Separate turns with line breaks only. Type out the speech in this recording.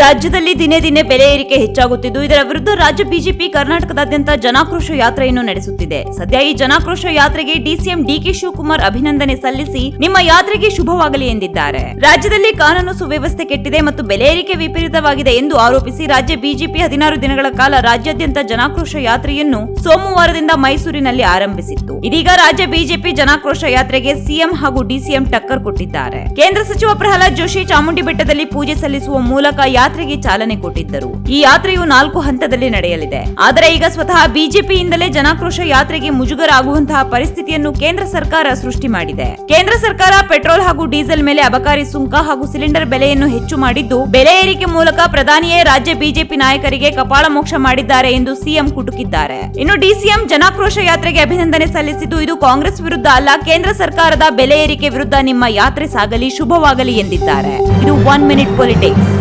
ರಾಜ್ಯದಲ್ಲಿ ದಿನೇ ದಿನೇ ಬೆಲೆ ಏರಿಕೆ ಹೆಚ್ಚಾಗುತ್ತಿದ್ದು, ಇದರ ವಿರುದ್ಧ ರಾಜ್ಯ ಬಿಜೆಪಿ ಕರ್ನಾಟಕದಾದ್ಯಂತ ಜನಾಕ್ರೋಶ ಯಾತ್ರೆಯನ್ನು ನಡೆಸುತ್ತಿದೆ. ಸದ್ಯ ಈ ಜನಾಕ್ರೋಶ ಯಾತ್ರೆಗೆ ಡಿಸಿಎಂ ಡಿಕೆ ಶಿವಕುಮಾರ್ ಅಭಿನಂದನೆ ಸಲ್ಲಿಸಿ ನಿಮ್ಮ ಯಾತ್ರೆಗೆ ಶುಭವಾಗಲಿ ಎಂದಿದ್ದಾರೆ. ರಾಜ್ಯದಲ್ಲಿ ಕಾನೂನು ಸುವ್ಯವಸ್ಥೆ ಕೆಟ್ಟಿದೆ ಮತ್ತು ಬೆಲೆ ಏರಿಕೆ ವಿಪರೀತವಾಗಿದೆ ಎಂದು ಆರೋಪಿಸಿ ರಾಜ್ಯ ಬಿಜೆಪಿ ಹದಿನಾರು ದಿನಗಳ ಕಾಲ ರಾಜ್ಯಾದ್ಯಂತ ಜನಾಕ್ರೋಶ ಯಾತ್ರೆಯನ್ನು ಸೋಮವಾರದಿಂದ ಮೈಸೂರಿನಲ್ಲಿ ಆರಂಭಿಸಿತ್ತು. ಇದೀಗ ರಾಜ್ಯ ಬಿಜೆಪಿ ಜನಾಕ್ರೋಶ ಯಾತ್ರೆಗೆ ಸಿಎಂ ಹಾಗೂ ಡಿಸಿಎಂ ಟಕ್ಕರ್ ಕೊಟ್ಟಿದ್ದಾರೆ. ಕೇಂದ್ರ ಸಚಿವ ಪ್ರಹ್ಲಾದ್ ಜೋಶಿ ಚಾಮುಂಡಿ ಬೆಟ್ಟದಲ್ಲಿ ಪೂಜೆ ಸಲ್ಲಿಸುವ ಮೂಲಕ ಯಾತ್ರೆಗೆ ಚಾಲನೆ ಕೊಟ್ಟಿದ್ದರು. ಈ ಯಾತ್ರೆಯು ನಾಲ್ಕು ಹಂತದಲ್ಲಿ ನಡೆಯಲಿದೆ. ಆದರೆ ಈಗ ಸ್ವತಃ ಬಿಜೆಪಿಯಿಂದಲೇ ಜನಾಕ್ರೋಶ ಯಾತ್ರೆಗೆ ಮುಜುಗರ ಆಗುವಂತಹ ಪರಿಸ್ಥಿತಿಯನ್ನು ಕೇಂದ್ರ ಸರ್ಕಾರ ಸೃಷ್ಟಿ ಮಾಡಿದೆ. ಕೇಂದ್ರ ಸರ್ಕಾರ ಪೆಟ್ರೋಲ್ ಹಾಗೂ ಡೀಸೆಲ್ ಮೇಲೆ ಅಬಕಾರಿ ಸುಂಕ ಹಾಗೂ ಸಿಲಿಂಡರ್ ಬೆಲೆಯನ್ನು ಹೆಚ್ಚು ಮಾಡಿದ್ದು, ಬೆಲೆ ಏರಿಕೆ ಮೂಲಕ ಪ್ರಧಾನಿಯೇ ರಾಜ್ಯ ಬಿಜೆಪಿ ನಾಯಕರಿಗೆ ಕಪಾಳ ಮೋಕ್ಷ ಮಾಡಿದ್ದಾರೆ ಎಂದು ಸಿಎಂ ಕುಟುಕಿದ್ದಾರೆ. ಇನ್ನು ಡಿಸಿಎಂ ಜನಾಕ್ರೋಶ ಯಾತ್ರೆಗೆ ಅಭಿನಂದನೆ ಸಲ್ಲಿಸಿದ್ದು, ಇದು ಕಾಂಗ್ರೆಸ್ ವಿರುದ್ಧ ಅಲ್ಲ, ಕೇಂದ್ರ ಸರ್ಕಾರದ ಬೆಲೆ ಏರಿಕೆ ವಿರುದ್ಧ ನಿಮ್ಮ ಯಾತ್ರೆ ಸಾಗಲಿ, ಶುಭವಾಗಲಿ ಎಂದಿದ್ದಾರೆ. ಇದು ಒನ್ ಮಿನಿಟ್ ಪೊಲಿಟಿಕ್ಸ್